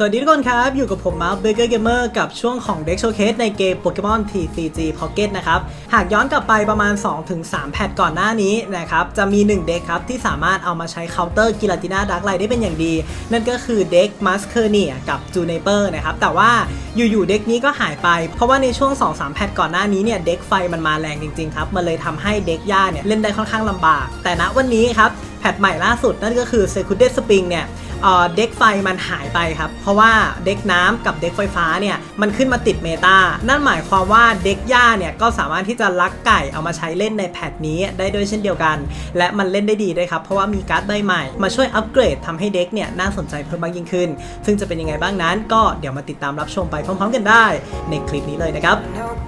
สวัสดีทุกคนครับ อยู่กับผมมาร์คเบเกอร์เกมเมอร์กับช่วงของ Deck Showcase ในเกม Pokemon TCG Pocket นะครับ หากย้อนกลับไปประมาณ 2-3 แพทก่อนหน้านี้นะครับ จะมี 1 เด็กครับ ที่สามารถเอามาใช้เคาน์เตอร์กิลาติน่าดักไลได้เป็นอย่างดี นั่นก็คือเด็กมัสเคอร์เนียกับจูเนเปอร์นะครับ แต่ว่าอยู่ๆเด็กนี้ก็หายไป เพราะว่าในช่วง 2-3 แพทก่อนหน้านี้เนี่ยเด็กไฟมันมาแรงจริงๆครับมันเลยทำให้เด็กย่าเนี่ยเล่นได้ค่อนข้างลำบาก แต่ณวันนี้ครับแพทใหม่ล่าสุดนั่นก็คือ Secluded Spring เนี่ย เด็กไฟมันหายไปครับ เพราะว่าเด็กน้ำกับเด็กไฟฟ้าเนี่ยมันขึ้นมาติดเมตา นั่นหมายความว่าเด็กหญ้าเนี่ยก็สามารถที่จะลักไก่เอามาใช้เล่นในแพทนี้ได้ด้วยเช่นเดียวกัน และมันเล่นได้ดีด้วยครับ เพราะว่ามีการ์ดใบใหม่มาช่วยอัปเกรดทำให้เด็กเนี่ยน่าสนใจเพิ่มมากยิ่งขึ้น ซึ่งจะเป็นยังไงบ้างนั้น ก็เดี๋ยวมาติดตามรับชมไปพร้อม ๆ กันได้ ในคลิปนี้เลยนะครับ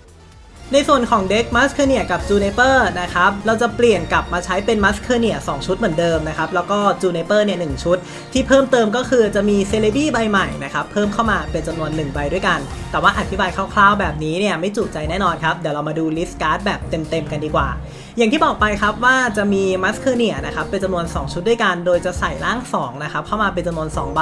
ในส่วนของเด็กมัสเคเนียกับจูเนเปอร์นะครับเราจะเปลี่ยนกลับมาใช้เป็นมัสเคเนีย2ชุดเหมือนเดิมนะครับแล้วก็จูเนเปอร์เนี่ยหชุด ที่เพิ่มเติมก็คือจะมีเซเลบี้ใบใหม่นะครับเพิ่มเข้ามาเป็นจำนวน 1 ใบด้วยกัน แต่ว่าอธิบายคร่าวๆแบบนี้เนี่ยไม่จุใจแน่นอนครับเดี๋ยวเรามาดูลิสต์การ์ดแบบเต็มๆกันดีกว่าอย่างที่บอกไปครับว่าจะมีมัสเคเนียนะครับเป็นจำนวน 2 ชุดด้วยกัน โดยจะใส่ร่าง2นะครับเข้ามาเป็นจำนวน 2 ใบ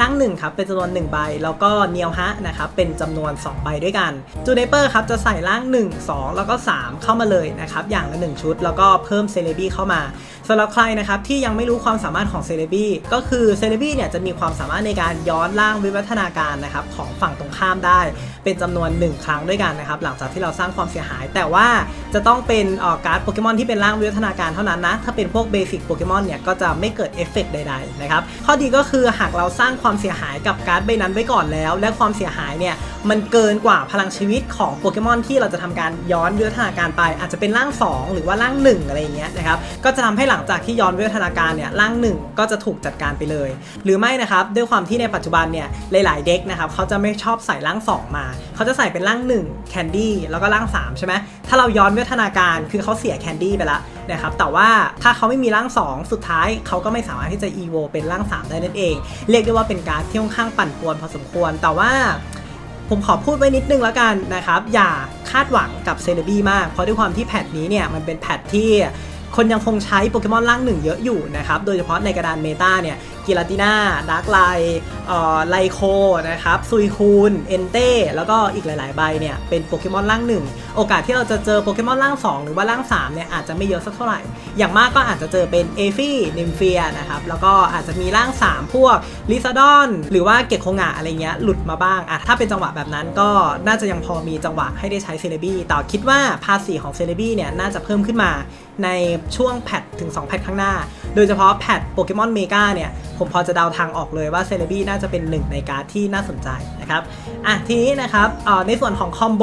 ร่าง1ครับเป็นจำนวน 1 ใบ แล้วก็เนียวฮะนะครับเป็นจำนวน 2 ใบด้วยกันจูเนเปอร์ครับจะใส่ร่าง 1 2 แล้วก็ 3 เข้ามาเลยนะครับอย่างละ 1 ชุด แล้วก็เพิ่มเซเลบี้เข้ามา สำหรับใครนะครับที่ยังไม่รู้ความสามารถของเซเลบี้ก็คือเซเลบี้เนี่ยจะมีความสามารถในการย้อนร่างวิวัฒนาการนะครับของฝั่งตรงข้ามได้ เป็นจำนวน 1 ครั้งด้วยกันนะครับหลังจากที่เราสร้างความเสียหาย แต่ว่าจะต้องเป็นออการ์ดโปเกมอนที่เป็นร่างวิวัฒนาการเท่านั้นนะถ้าเป็นพวกเบสิกโปเกมอนเนี่ยก็จะไม่เกิดเอฟเฟกต์ใดๆนะครับข้อดีก็คือหากเราสร้างความเสียหายกับการ์ดใบนั้นไว้ก่อนแล้ว และความเสียหายเนี่ยมันเกินกว่าพลังชีวิตของโปเกมอนที่เราจะทำการย้อนวิวัฒนาการไป อาจจะเป็นร่าง 2 หรือว่าร่าง1อะไรอย่างเงี้ยนะครับก็จะทำให้หลังจากที่ย้อนวิวัฒนาการเนี่ยร่าง1ก็จะถูกจัดการไปเลย หรือไม่นะครับด้วยความที่ในปัจจุบันเนี่ยหลาย ๆ เด็กนะครับเขาจะไม่ชอบใส่ร่าง2มา เขาจะใส่เป็นร่าง1แคนดี้แล้วก็ร่าง3ใช่ไหมถ้าเราย้อนวิวัฒนาการคือเขาเสียแคนดี้ไปแล้วนะครับแต่ว่าถ้าเขาไม่มีร่าง2สุดท้ายเขาก็ไม่สามารถที่จะ EVO เป็นร่าง3ได้นั่นเอง เรียกได้ว่าเป็นการที่ค่อนข้างปั่นป่วนพอสมควรแต่ว่าผมขอพูดไว้นิดนึงแล้วกันนะครับ อย่าคาดหวังกับเซเลบี้มาก เพราะด้วยความที่แพทนี้เนี่ย มันเป็นแพทที่ คนยังคงใช้โปเกมอนร่างหนึ่งเยอะอยู่นะครับ โดยเฉพาะในกระดานเมตาเนี่ยกิลาติน่าดาร์กไลไลโคนะครับซุยคูนเอนเต้แล้วก็อีกหลาย ๆ ใบเนี่ยเป็นโปเกมอนร่างหนึ่งโอกาสที่เราจะเจอโปเกมอนร่าง 2 หรือว่าร่าง3เนี่ยอาจจะไม่เยอะสักเท่าไหร่ อย่างมากก็อาจจะเจอเป็นเอฟี่นิมเฟียนะครับแล้วก็อาจจะมีร่าง 3 พวกลิซาดอนหรือว่าเกตโคงะอะไรเงี้ยหลุดมาบ้างอะถ้าเป็นจังหวะแบบนั้นก็น่าจะยังพอมีจังหวะให้ได้ใช้เซเลบี้แต่คิดว่าภาษีของเซเลบี้เนี่ยน่าจะเพิ่มขึ้นมาในช่วงแพทถึง 2 แพทข้างหน้า โดยเฉพาะแพทโปเกมอนเมกาเนี่ยผมพอจะเดาทางออกเลยว่าเซเลบี้น่าจะเป็นหนึ่งในการดที่น่าสนใจนะครับอะทีนี้นะครับในส่วนของคอมโบ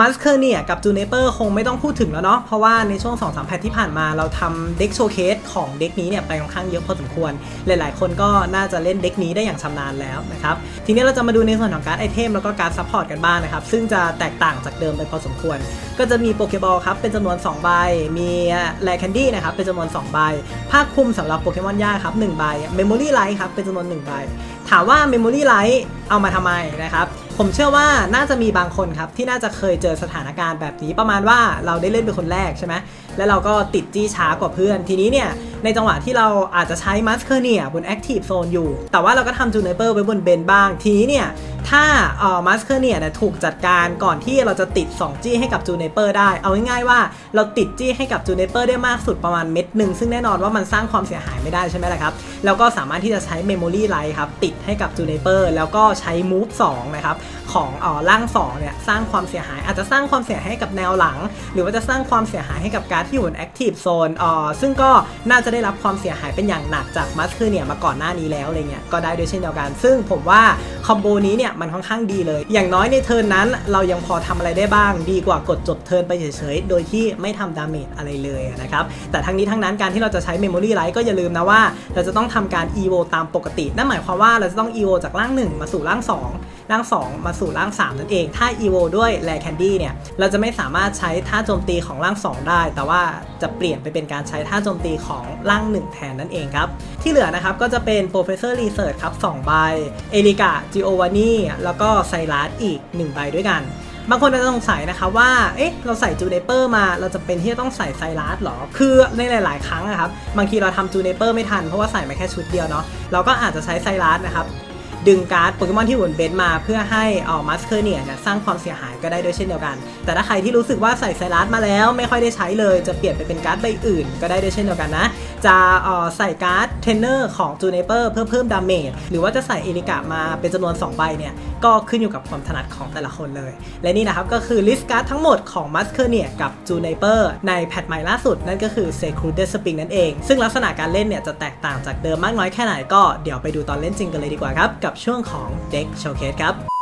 มัสเคอร์เนี่ยกับจูเนเปอร์คงไม่ต้องพูดถึงแล้วเนาะเพราะว่าในช่วง2-3แพทที่ผ่านมาเราทำเด็กโชว์เคสของเด็กนี้เนี่ยไปค่อนข้างเยอะพอสมควร หลายๆ คนก็น่าจะเล่นเด็กนี้ได้อย่างชำนาญแล้วนะครับ ทีนี้เราจะมาดูในส่วนของการ์ดไอเทมแล้วก็การ์ดซัพพอร์ตกันบ้างนะครับ ซึ่งจะแตกต่างจากเดิมไปพอสมควร ก็จะมีโปเกบอลครับเป็นจำนวน2ใบ มีแรแคนดี้นะครับเป็นจำนวน2ใบ ภาคคุมสำหรับโปเกมอนย่าครับ1ใบ เมมโมรี่ไลท์ครับเป็นจำนวน1ใบ ถามว่าเมมโมรี่ไลท์เอามาทำไมนะครับ ผมเชื่อว่าน่าจะมีบางคนครับที่น่าจะเคยเจอสถานการณ์แบบนี้ประมาณว่าเราได้เล่นเป็นคนแรกใช่ไหม แล้วเราก็ติดจี้ช้ากว่าเพื่อน ทีนี้เนี่ยในจังหวะที่เราอาจจะใช้มัสเคอร์เนียบน Active Zone อยู่ แต่ว่าเราก็ทำจูเนเปอร์ไว้บนเบนบ้าง ทีนี้เนี่ยถ้าเอ่อมัสเคอร์เนียเนี่ยถูกจัดการก่อนที่เราจะติด 2 จี้ให้กับจูเนเปอร์ได้ เอาง่ายๆว่าเราติดจี้ให้กับจูเนเปอร์ได้มากสุดประมาณเม็ดหนึ่งซึ่งแน่นอนว่ามันสร้างความเสียหายไม่ได้ใช่ไหมล่ะครับ แล้วก็สามารถที่จะใช้ Memory Light ครับติดให้กับจูเนเปอร์แล้วก็ใช้ Move 2นะครับของเอ่อร่าง2เนี่ยสร้างความเสียหายอาจจะสร้างความเสียหายให้กับแนวหลัง หรือว่าจะสร้างความเสียหายให้กับการดที่อยู่บน Active Zone เอ่อซึ่งก็น่าจะได้รับความเสียหายเป็นอย่างหนักจากมัสเคอเนี่ยมาก่อนหน้านี้แล้วอะไรเงี้ยก็ได้ด้วยเช่นเดียวกัน ซึ่งผมว่าคอมโบนี้เนี่ยมันค่อนข้างดีเลย อย่างน้อยในเทิร์นนั้น เรายังพอทำอะไรได้บ้างดีกว่ากดจบเทิร์นไปเฉยๆ โดยที่ไม่ทำดาเมจอะไรเลยนะครับ แต่ทั้งนี้ทั้งนั้นการที่เราจะใช้ Memory Light ก็อย่าลืมนะว่า เราจะต้องทำการ EVO ตามปกติ นั่นหมายความว่าเราจะต้อง EVO จากร่าง 1 มาสู่ร่าง 2 ร่าง 2 มาสู่ร่าง 3 นั่นเอง ถ้า EVO ด้วย Rare Candy เนี่ย เราจะไม่สามารถใช้ท่าโจมตีของร่าง 2 ได้ แต่ว่าจะเปลี่ยนไปเป็นการใช้ท่าโจมตีของร่าง 1 แทนนั่นเองครับ ที่เหลือนะครับก็จะเป็น Professor Research ครับ2ใบ เอลิกาจิโอวานีแล้วก็ไซรัสอีก 1 ใบด้วยกันบางคนอาจจะสงสัยนะคะว่า เอ๊ะ เราใส่จูเนเปอร์มา เราจะเป็นที่จะต้องใส่ไซรัสหรอ คือในหลาย ๆ ครั้งนะครับ บางทีเราทำจูเนเปอร์ไม่ทัน เพราะว่าใส่มาแค่ชุดเดียวเนาะ เราก็อาจจะใช้ไซรัสนะครับ ดึงการ์ดโปเกมอนที่หุ่นเบนมาเพื่อให้เออมัสเคอร์เนี่ยสร้างความเสียหายก็ได้ด้วยเช่นเดียวกัน แต่ถ้าใครที่รู้สึกว่าใส่ไซรัสมาแล้วไม่ค่อยได้ใช้เลย จะเปลี่ยนไปเป็นการ์ดใบอื่น ก็ได้ด้วยเช่นเดียวกันนะ จะออใส่การ์ดเทรนเนอร์ของจูเนเปอร์เพื่อเพิ่มดาเมจหรือว่าจะใส่เอลิกามาเป็นจำนวน 2 ใบเนี่ยก็ขึ้นอยู่กับความถนัดของแต่ละคนเลย และนี่นะครับก็คือลิสต์การ์ดทั้งหมดของมัสเคอร์เนี่ยกับจูเนเปอร์ในแพทใหม่ล่าสุดนั่นก็คือ Secluded Spring นั่นเอง ซึ่งลักษณะการเล่นเนี่ยจะแตกต่างจากเดิมมากน้อยแค่ไหนก็เดี๋ยวไปดูตอนเล่นจริงกันเลยดีกว่าครับกับช่วงของ Deck Showcase ครับ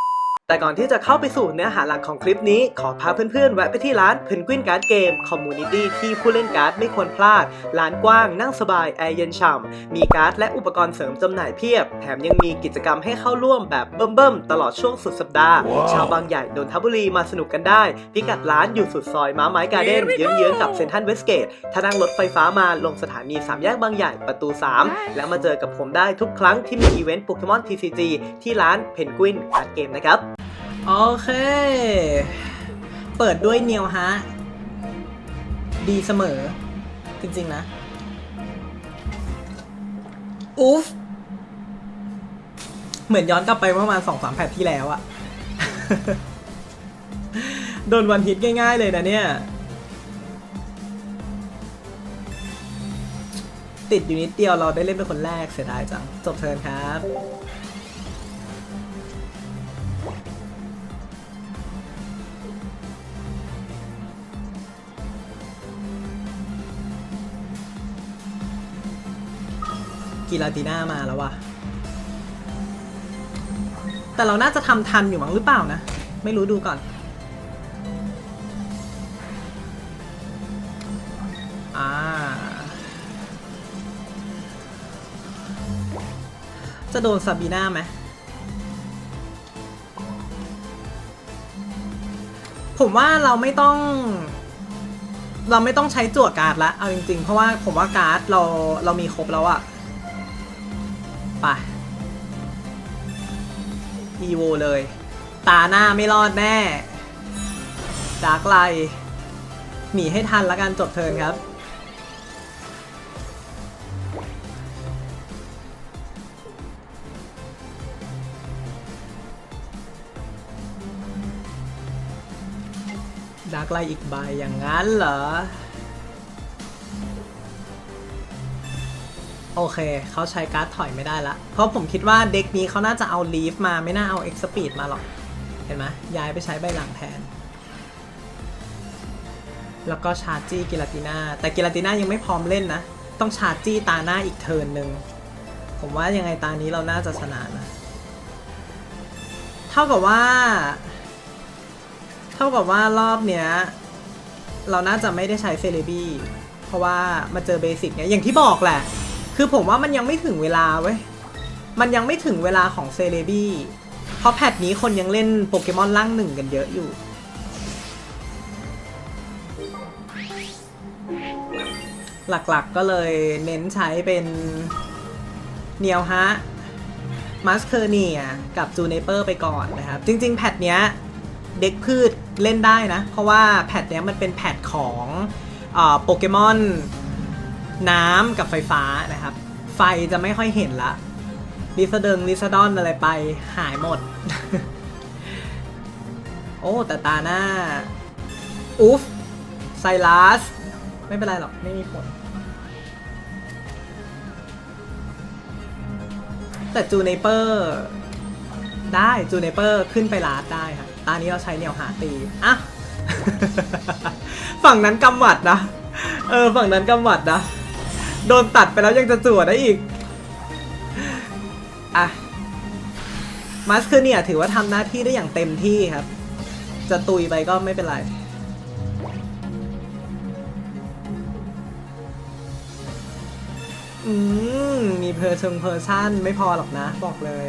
แต่ก่อนที่จะเข้าไปสู่เนื้อหาหลักของคลิปนี้ ขอพาเพื่อนๆ แวะไปที่ร้านเพนกวินการ์ดเกมคอมมูนิตี้ที่ผู้เล่นการ์ดไม่ควรพลาด ร้านกว้างนั่งสบาย แอร์เย็นฉ่ำ มีการ์ดและอุปกรณ์เสริมจำหน่ายเพียบ แถมยังมีกิจกรรมให้เข้าร่วมแบบเบิ่มๆ ตลอดช่วงสุดสัปดาห์ ชาวบางใหญ่นนทบุรีมาสนุกกันได้ พิกัดร้านอยู่สุดซอยม้าไม้การ์เด้นเยื้องๆกับเซนทันเวสเกตถ้านั่งรถไฟฟ้ามาลงสถานีสามแยกบางใหญ่ประตู 3 แล้วมาเจอกับผมได้ทุกครั้งที่มีอีเวนต์โปเกมอน TCG ที่ร้านเพนกวินการ์ดเกมนะครับ โอเค เปิดด้วยเนียวฮะ ดีเสมอ จริง ๆ นะ อุ๊ฟเหมือนย้อนกลับไปประมาณสองสามแพทที่แล้วอะโดนวันฮิตง่าย ๆ เลยนะเนี่ย ติดอยู่นิดเดียวเราได้เล่นเป็นคนแรกเสียดายจัง จบเทิร์นครับ กีลาติน่ามาแล้วว่ะ แต่เราน่าจะทำทันอยู่มั้งหรือเปล่านะ ไม่รู้ดูก่อนอ่าจะโดนซาบีน่าไหมผมว่าเราไม่ต้อง เราไม่ต้องใช้จั่วการ์ดละ เอาจริงๆ เพราะว่าผมว่าการ์ดเราเรามีครบแล้วอะ โวเลย ตาหน้าไม่รอดแน่ดาร์กไลหนีให้ทันล้วกันจบเทิร์นครับ ดาร์กไลอีกใบอย่างนั้นเหรอ โอเค เขาใช้การ์ดถอยไม่ได้ละ เพราะผมคิดว่าเด็กนี้เขาน่าจะเอาลีฟมาไม่น่าเอาเอ็กซ์ปีดมาหรอก เห็นไหมย้ายไปใช้ใบหลังแทน แล้วก็ชาร์จี้กิลาติน่า แต่กิลาติน่ายังไม่พร้อมเล่นนะ ต้องชาร์จี้ตาหน้าอีกเทิร์นหนึ่ง ผมว่ายังไงตานี้เราน่าจะชนะนะ เท่ากับว่า เท่ากับว่ารอบเนี้ย เราน่าจะไม่ได้ใช้เซเลบี้ เพราะว่ามาเจอเบสิกเนี่ยอย่างที่บอกแหละ คือผมว่ามันยังไม่ถึงเวลาเว้ย มันยังไม่ถึงเวลาของเซเลบี้ เพราะแพทนี้คนยังเล่นโปเกมอนล่างหนึ่งกันเยอะอยู่ หลักๆก็เลยเน้นใช้เป็นเนียวฮะมัสเคอร์เนียกับจูเนเปอร์ไปก่อนนะครับ จริง ๆ แพทเนี้ยเด็กพืชเล่นได้นะ เพราะว่าแพทเนี้ยมันเป็นแพทของอโปเกมอน น้ำกับไฟฟ้านะครับ ไฟจะไม่ค่อยเห็นละลิซเดิงลิซดอนอะไรไปหายหมด โอ้ แต่ตาหน้าอุ๊ฟไซรัส ไม่เป็นไรหรอก ไม่มีผล แต่จูเนเปอร์ ได้จูเนเปอร์ขึ้นไปลาดได้ครับตอนนี้เราใช้เหนียวหาตีอะฝั่งนั้นกำหมัดนะ เออ ฝั่งนั้นกำหมัดนะ โดนตัดไปแล้วยังจะจวดได้อีก อะ มัสคือเนี่ย ถือว่าทำหน้าที่ได้อย่างเต็มที่ครับ จะตุยไปก็ไม่เป็นไร อืม มีเพอร์ชงเพอร์ชั่นไม่พอหรอกนะ บอกเลย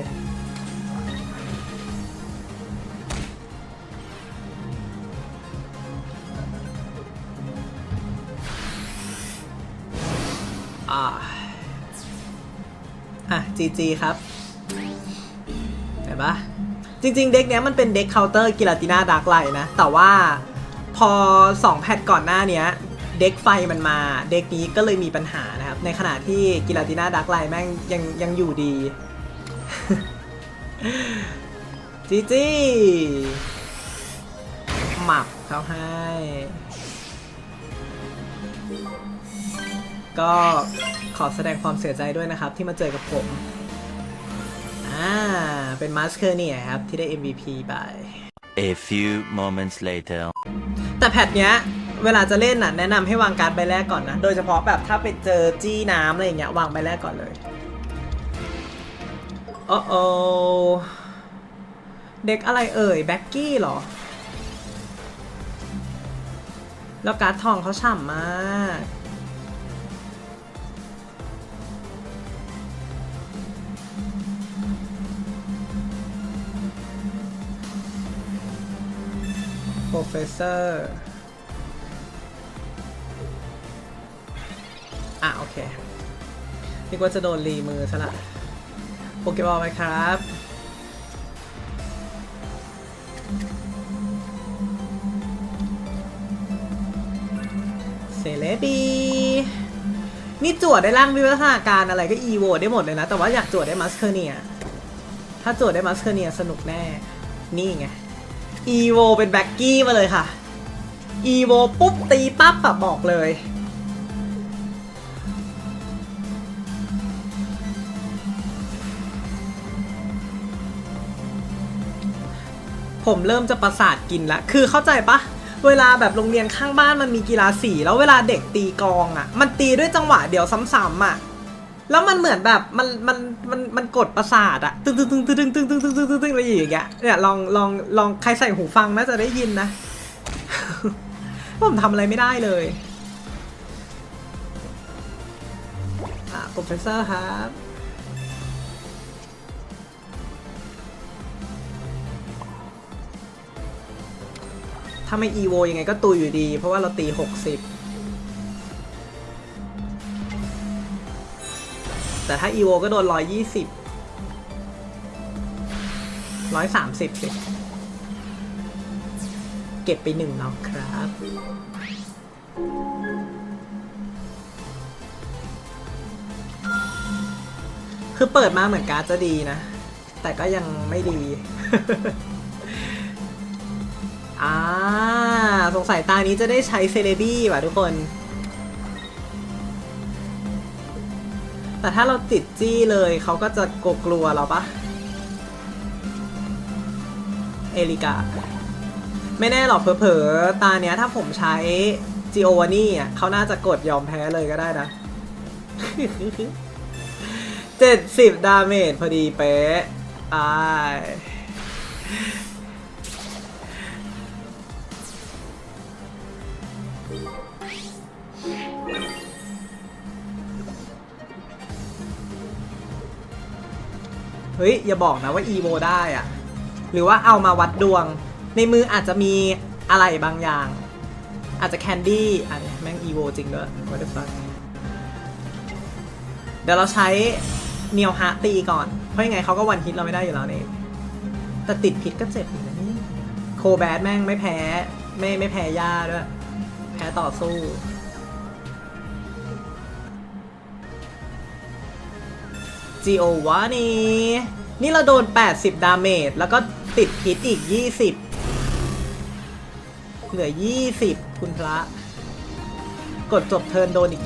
อ่าอะ GG ครับ เห็นปะจริง ๆ เด็กเนี้ยมันเป็นเด็กเคาน์เตอร์กิลาติน่าดาร์กไลนะ แต่ว่าพอ 2 แพทก่อนหน้าเนี้ย เด็กไฟมันมา เด็กนี้ก็เลยมีปัญหานะครับ ในขณะที่กิลาติน่าดาร์กไลแม่งยังยังอยู่ดี จีจีหมับเขาให้ ก็ขอแสดงความเสียใจด้วยนะครับ ที่มาเจอกับผม อ่า เป็นมาสเคอร์เนี่ยครับ ที่ได้ MVP ไป A few moments later. แต่แพทเนี้ย เวลาจะเล่นน่ะ แนะนำให้วางการ์ดใบแรกก่อนนะ โดยเฉพาะแบบถ้าไปเจอจี้น้ำอะไรอย่างเงี้ยวางใบแรกก่อนเลยโอ้โอเด็กอะไรเอ่ย แบ็กกี้เหรอ แล้วการ์ดทองเขาฉ่ำมาก โปรเฟสเซอร์อะ โอเคนึกว่าจะโดนรีมือซะละโปเกบอลไหมครับเซเลบีนี่จวดได้ร่างวิวัฒนาการอะไรก็อีโวได้หมดเลยนะ แต่ว่าอยากจวดได้มัสเคอร์เนีย ถ้าจวดได้มัสเคอร์เนียสนุกแน่ นี่ไง อีโวเป็นแบ็กกี้มาเลยค่ะอีโวปุ๊บตีปั๊บแบบบอกเลย ผมเริ่มจะประสาทกินละ คือเข้าใจปะ เวลาแบบโรงเรียนข้างบ้านมันมีกีฬาสี แล้วเวลาเด็กตีกองอะ่ะ มันตีด้วยจังหวะเดียวซ้ำๆอะ แล้วมันเหมือนแบบมันมันมันมันกดประสาทอะตึ้งตึ้งตึ้งตึ้งตึ้งตึ้งตึ้งตึ้งตึ้งตึ้งอะไรอย่างเงี้ยเนี่ยลองลองลองใครใส่หูฟังน่าจะได้ยินนะผมทำอะไรไม่ได้เลยอะโปรเฟสเซอร์ครับถ้าไม่ EVO ยังไงก็ตุยอยู่ดี เพราะว่าเราตี 60 แต่ถ้า EVO ก็โดน120 130สิบร้อยสามสิบเก็บไปหนึ่งแล้วครับ คือเปิดมาเหมือนการจะดีนะ แต่ก็ยังไม่ดีอ่าสงสัยตานี้จะได้ใช้เซเลบี้ว่ะทุกคน แต่ถ้าเราติดจี้เลยเขาก็จะกกลัวเราปะเอลิกา ไม่แน่หรอกเผลอๆ ตาเนี้ยถ้าผมใช้จิโอวานี่อะเขาน่าจะกดยอมแพ้เลยก็ได้นะเจ็ดสิบดาเมจพอดีเป๊ะตาย เฮ้ย อย่าบอกนะว่า EVO ได้อะหรือว่าเอามาวัดดวง ในมืออาจจะมีอะไรบางอย่าง อาจจะแคนดี้อันนี้แม่ง EVO จริงด้วย what the fuck เดี๋ยวเราใช้เนียวฮะตีก่อน เพราะยังไงเขาก็วันฮิตเราไม่ได้อยู่แล้วนี่แต่ติดพิษก็เจ็บอยู่นะนี่โคแบดแม่งไม่แพ้ ไม่ไม่แพ้ยาด้วย แพ้ต่อสู้ จีโอวานี่นี่เราโดน 80 ดาเมจ แล้วก็ติดพิษอีก 20 เหลือ 20 คุณพระ กดจบเทิร์นโดนอีก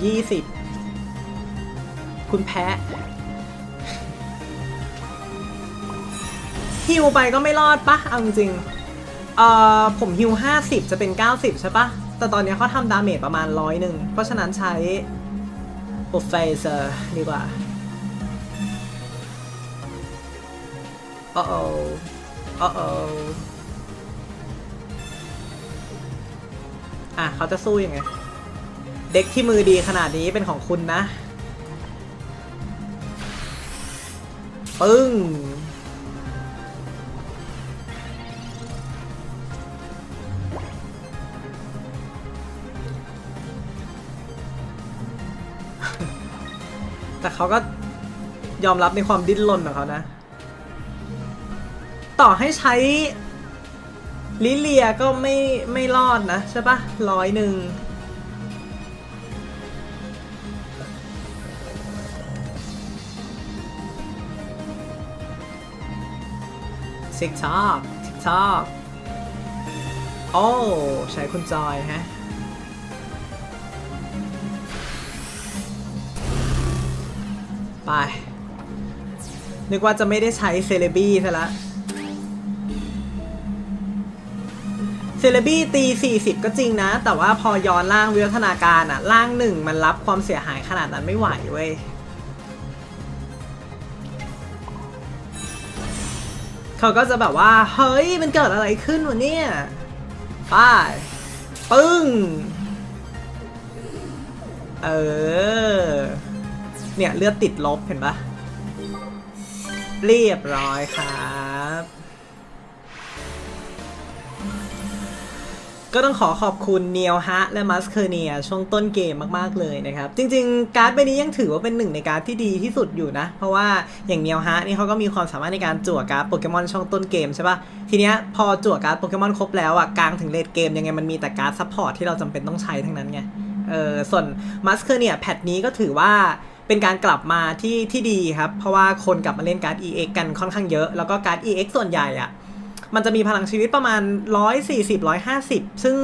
20 คุณแพ้ฮิวไปก็ไม่รอดปะเอาจริงเอ่อผมฮิว50 จะเป็น 90 ใช่ปะ แต่ตอนนี้เขาทำดาเมจประมาณร้อยหนึ่ง เพราะฉะนั้นใช้โปรเฟสเซอร์ดีกว่า โอ้โอ้โอ้โอ้อะเขาจะสู้ยังไง เด็กที่มือดีขนาดนี้เป็นของคุณนะ ปึ้ง แต่เขาก็ยอมรับในความดิ้นรนของเขานะ ต่อให้ใช้ลิเลียก็ไม่ไม่รอดนะใช่ปะร้อยหนึ่งทิกทอกทิกทอกโอ้ใช้คุณจอยฮะไปนึกว่าจะไม่ได้ใช้เซเลบี้ซะละ เซเลบี้ตี 40 ก็จริงนะ แต่ว่าพอย้อนล่างวิวัฒนาการอะล่างหนึ่งมันรับความเสียหายขนาดนั้นไม่ไหวเว้ยเขาก็จะแบบว่า เฮ้ย มันเกิดอะไรขึ้นวะเนี่ยป้าปึ้ง เออ เนี่ย เลือดติดลบเห็นปะเรียบร้อยครับ ก็ต้องขอขอบคุณเนียวฮะและมัสเคเนียช่วงต้นเกมมากๆเลยนะครับ จริงๆ การ์ดใบนี้ยังถือว่าเป็นหนึ่งในการ์ดที่ดีที่สุดอยู่นะ เพราะว่าอย่างเนียวฮะนี่เขาก็มีความสามารถในการจั่วการ์ดโปเกมอนช่วงต้นเกมใช่ปะทีเนี้ยพอจั่วการ์ดโปเกมอนครบแล้วอะกลางถึงเลดเกมยังไงมันมีแต่การ์ดซัพพอร์ตที่เราจำเป็นต้องใช้ทั้งนั้นไงเออส่วนมัสเคเนียแพทนี้ก็ถือว่าเป็นการกลับมาที่ที่ดีครับ เพราะว่าคนกลับมาเล่นการ์ด EX กันค่อนข้างเยอะ แล้วก็การ์ด EX ส่วนใหญ่อะ มันจะมีพลังชีวิตประมาณ 140 150 ซึ่ง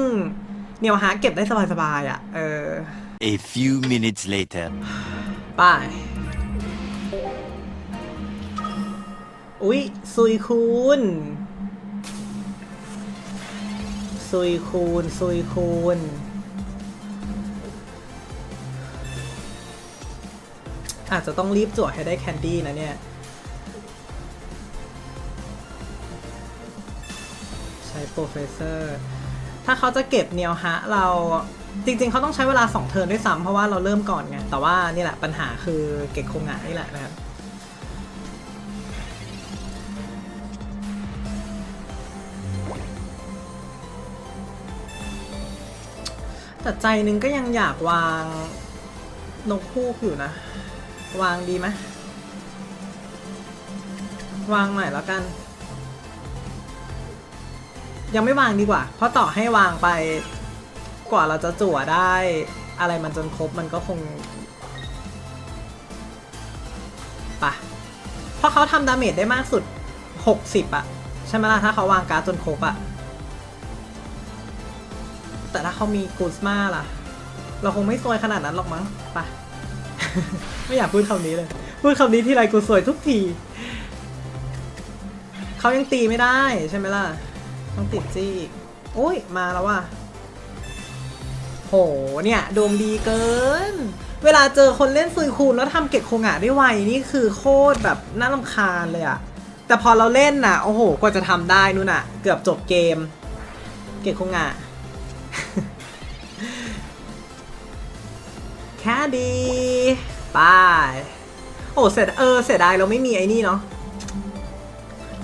เนียวฮาร์เก็บได้สบายๆอะเออ A few minutes later. ไป้ายอุ๊ย ซุยคูณซุยคูณซุยคูณอาจจะต้องรีบจั่วให้ได้แคนดี้นะเนี่ย ช้โปรเฟสเซอร์ถ้าเขาจะเก็บเนียวฮะเราจริงๆ เขาต้องใช้เวลา 2 เทิร์นด้วยซ้ำเพราะว่าเราเริ่มก่อนไง แต่ว่านี่แหละปัญหาคือเก็กโคงงะนี่แหละนะครับแต่ใจหนึงก็ยังอยากวางนกฮูกอยู่นะ วางดีไหมวางหน่แล้วกัน ยังไม่วางดีกว่า เพราะต่อให้วางไปกว่าเราจะจั่วได้ อะไรมันจนครบมันก็คงปะเพราะเขาทำดาเมจได้มากสุด 60อะใช่ไหมล่ะถ้าเขาวางการ์ดจนครบอะแต่ถ้าเขามีกูสมาล่ะ เราคงไม่ซวยขนาดนั้นหรอกมั้งปะไม่อยากพูดคำนี้เลย พูดคำนี้ที่ไรกูซวยทุกที เขายังตีไม่ได้ใช่ไหมล่ะ ต้องติดจี้โอ้ย มาแล้วว่ะ โห เนี่ยดวงดีเกิน เวลาเจอคนเล่นซุยคูณแล้วทำเก็บโคงะได้ไว นี่คือโคตรแบบน่ารำคาญเลยอะแต่พอเราเล่นน่ะ โอ้โห กว่าจะทำได้นู่นน่ะ เกือบจบเกม เก็บโคงะแค่ดีไปโอ้เสียเออ เสียดายเราไม่มีไอ้นี่เนาะ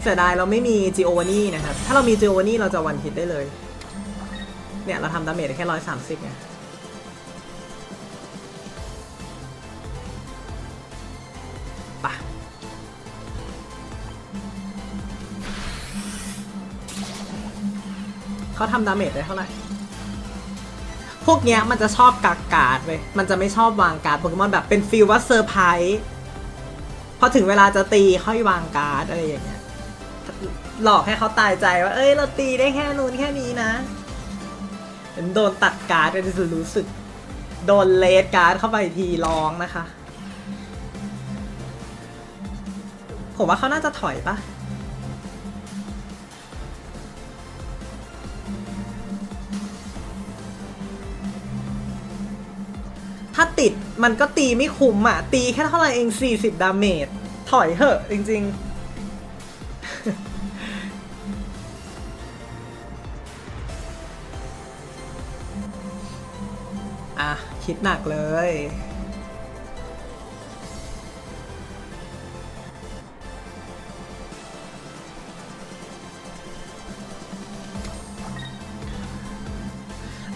เสียดายเราไม่มีจิโอวานี่นะครับ ถ้าเรามีจิโอวานี่เราจะวันฮิตได้เลย เนี่ย เราทำดาเมจได้แค่ร้อยสามสิบไงปะเขาทำดาเมจได้เท่าไหร่ พวกเนี้ยมันจะชอบกากการ์ดเว้ย มันจะไม่ชอบวางการ์ดโปเกมอนแบบเป็นฟีลว่าเซอร์ไพรส์พอถึงเวลาจะตีค่อยวางการ์ดอะไรอย่างเงี้ย หลอกให้เขาตายใจว่า เอ้ย เราตีได้แค่นู้นแค่นี้นะโดนตัดการ์ดก็จะรู้สึก โดนเลดการ์ดเข้าไปทีร้องนะคะ ผมว่าเขาน่าจะถอยปะถ้าติดมันก็ตีไม่คุ้มอะตีแค่เท่าไหร่เอง 40 ดาเมจ ถอยเหอะจริง ๆ คิดหนักเลย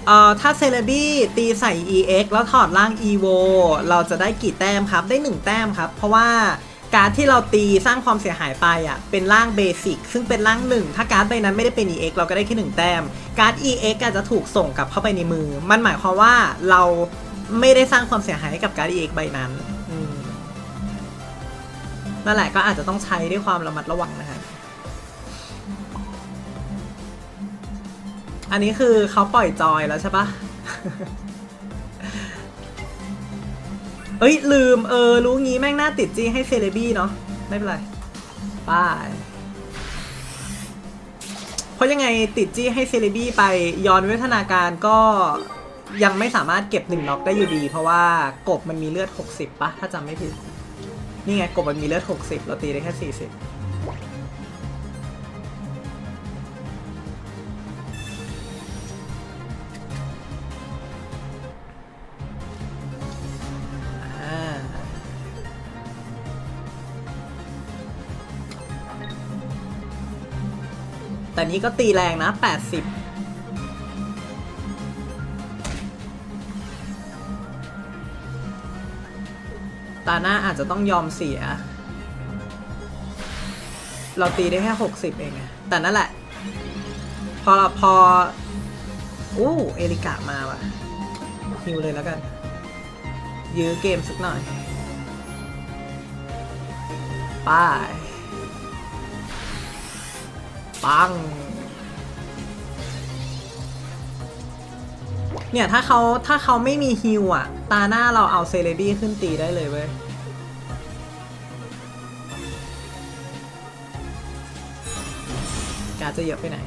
เอ่อ ถ้าเซเลบี้ตีใส่ EX แล้วถอดร่าง EVO เราจะได้กี่แต้มครับ ได้ 1 แต้มครับ เพราะว่า การดที่เราตีสร้างความเสียหายไปอะเป็นร่างเบสิกซึ่งเป็นร่างหนึ่งถ้าการ์ดใบนั้นไม่ได้เป็น EX เราก็ได้แค่หนึ่งแต้ม การ์ด EX อาจจะถูกส่งกลับเข้าไปในมือ มันหมายความว่าเราไม่ได้สร้างความเสียหายให้กับการ์ด EX ใบนั้นนั่นแหละก็อาจจะต้องใช้ด้วยความระมัดระวังนะครับอันนี้คือเขาปล่อยจอยแล้วใช่ปะ เอ้ยลืมเออรู้งี้แม่งหน้าติดจี้ให้เซเลบี้เนาะไม่เป็นไรป้ายเพราะยังไงติดจี้ให้เซเลบี้ไปย้อนวิวัฒนาการก็ยังไม่สามารถเก็บหนึ่งน็อกได้อยู่ดี เพราะว่ากบมันมีเลือด 60ปะถ้าจำไม่ผิด นี่ไงกบมันมีเลือด 60 เราตีได้แค่ 40 แต่นี้ก็ตีแรงนะ 80ตาหน้าอาจจะต้องยอมเสีย เราตีได้แค่ 60 เองแต่นั่นแหละ พอพออู้เอริกะมาว่ะฮิวเลยแล้วกัน ยื้อเกมสักหน่อยไป้าย ปัง เนี่ยถ้าเขาถ้าเขาไม่มีฮิวอะตาหน้าเราเอาเซเลบี้ขึ้นตีได้เลยเว้ยการจะเยอะไปไหน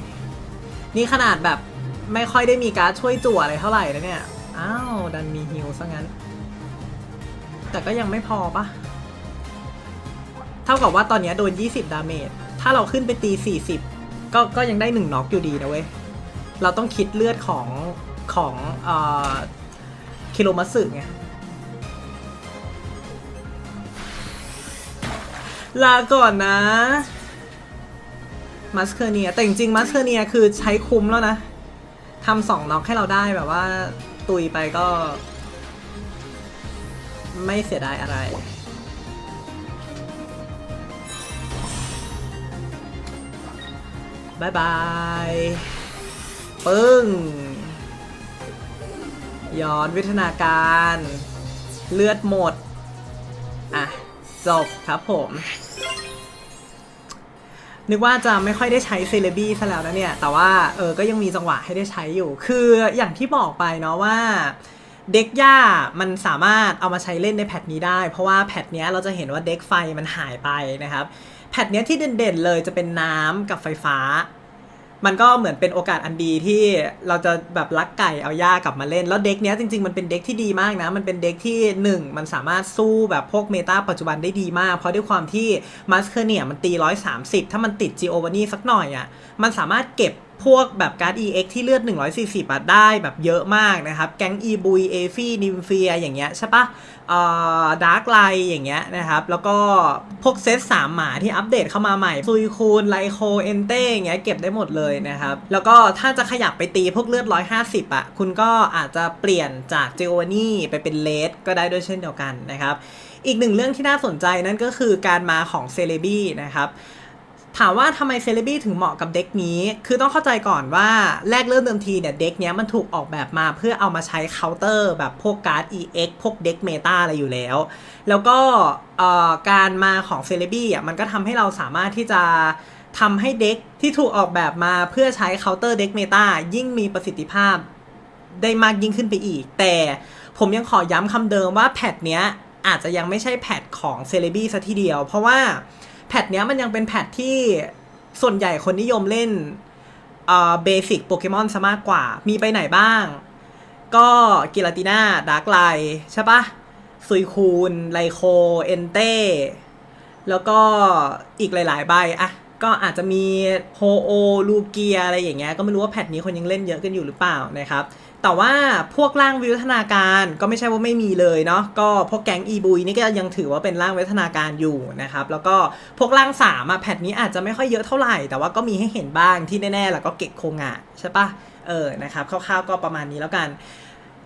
นี่ขนาดแบบไม่ค่อยได้มีการช่วยจั่วอะไรเท่าไหร่นะเนี่ย อ้าว ดันมีฮิวซะงั้น แต่ก็ยังไม่พอปะเท่ากับว่าตอนเนี้ยโดน 20 ดาเมจ ถ้าเราขึ้นไปตี 40 ก็ก็ยังได้1น็อกอยู่ดีนะเว้ย เราต้องคิดเลือดของของเอ่อคิโลมัสึไงลาก่อนนะมัสเคเนีย แต่จริงๆมัสเคเนียคือใช้คุ้มแล้วนะทำสองน็อกให้เราได้แบบว่า ตุยไปก็ ไม่เสียดายอะไร บายบายปึ้งย้อนวิทนาการ เลือดหมด อะ จบครับผม นึกว่าจะไม่ค่อยได้ใช้เซเลบี้ซะแล้วนะเนี่ย แต่ว่าเออก็ยังมีจังหวะให้ได้ใช้อยู่ คืออย่างที่บอกไปเนาะว่า เด็กย่ามันสามารถเอามาใช้เล่นในแพทนี้ได้ เพราะว่าแพทเนี้ยเราจะเห็นว่าเด็กไฟมันหายไปนะครับ แพทเนี้ยที่เด่นๆเลยจะเป็นน้ำกับไฟฟ้า มันก็เหมือนเป็นโอกาสอันดีที่เราจะแบบลักไก่เอาย่ากลับมาเล่น แล้วเด็กเนี้ยจริงๆมันเป็นเด็กที่ดีมากนะ มันเป็นเด็กที่ 1 มันสามารถสู้แบบพวกเมตาปัจจุบันได้ดีมาก เพราะด้วยความที่มัสเคเนียมันตี 130 ถ้ามันติดจีโอวานี่สักหน่อยอะ่ะมันสามารถเก็บ พวกแบบการ์ด EX ที่เลือด 140อะได้แบบเยอะมากนะครับ แก๊งอีบุยเอฟี่นิมเฟียอย่างเงี้ยใช่ปะเอ่อดาร์กไลอย่างเงี้ยนะครับ แล้วก็พวกเซต3หมาที่อัปเดตเข้ามาใหม่ ซุยคูนไลโคเอนเต้อย่างเงี้ยเก็บได้หมดเลยนะครับ แล้วก็ถ้าจะขยับไปตีพวกเลือด 150อะคุณก็อาจจะเปลี่ยนจากเจโอนี่ไปเป็นเลสก็ได้ด้วยเช่นเดียวกันนะครับ อีกหนึ่งเรื่องที่น่าสนใจนั่นก็คือการมาของเซเลบี้นะครับ ถามว่าทำไมเซเลบี้ถึงเหมาะกับเด็กนี้ คือต้องเข้าใจก่อนว่าแรกเริ่มเดิมทีเนี่ยเด็กเนี้ยมันถูกออกแบบมาเพื่อเอามาใช้เคาน์เตอร์แบบพวกการ์ด EX พวกเด็กเมตาอะไรอยู่แล้ว แล้วก็การมาของเซเลบี้อะมันก็ทำให้เราสามารถที่จะทำให้เด็กที่ถูกออกแบบมาเพื่อใช้เคาน์เตอร์เด็กเมตายิ่งมีประสิทธิภาพได้มากยิ่งขึ้นไปอีก แต่ผมยังขอย้ำคำเดิมว่าแพทเนี้ยอาจจะยังไม่ใช่แพทของเซเลบี้ซะทีเดียว เพราะว่า แพทเนี้ยมันยังเป็นแพทที่ส่วนใหญ่คนนิยมเล่นเบสิกโปเกมอนซะมากกว่า มีไปไหนบ้าง ก็กิลาติน่าดาร์กไลใช่ปะซุยคูนไลโค เอนเต้ แล้วก็อีกหลาย ๆ ใบอะ ก็อาจจะมีโฮโอลูเกียอะไรอย่างเงี้ยก็ไม่รู้ว่าแพทนี้คนยังเล่นเยอะกันอยู่หรือเปล่านะครับแต่ว่าพวกร่างวิวัฒนาการก็ไม่ใช่ว่าไม่มีเลยเนาะก็พวกแก๊งอีบุยนี่ก็ยังถือว่าเป็นร่างวิวัฒนาการอยู่นะครับแล้วก็พวกร่างสามอะแพทนี้อาจจะไม่ค่อยเยอะเท่าไหร่ แต่ว่าก็มีให้เห็นบ้างที่แน่ๆแล้วก็เก็กโคงะใช่ปะเออนะครับคร่าวๆก็ประมาณนี้แล้วกัน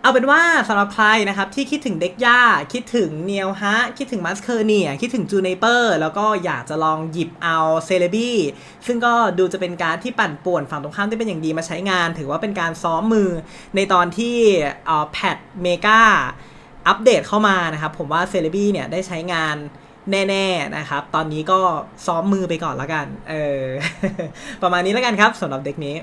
เอาเป็นว่าสำหรับใครนะครับที่คิดถึงเด็กย่า คิดถึงเนียวฮะ คิดถึงมัสเคอร์เนีย คิดถึงจูเนเปอร์ แล้วก็อยากจะลองหยิบเอาเซเลบี้ซึ่งก็ดูจะเป็นการที่ปั่นป่วนฝั่งตรงข้ามที่เป็นอย่างดีมาใช้งาน ถือว่าเป็นการซ้อมมือในตอนที่อ่อแพดเมกาอัปเดตเข้ามานะครับ ผมว่าเซเลบี้เนี่ยได้ใช้งานแน่ๆนะครับ ตอนนี้ก็ซ้อมมือไปก่อนแล้วกัน เออ ประมาณนี้แล้วกันครับสำหรับเด็กนี้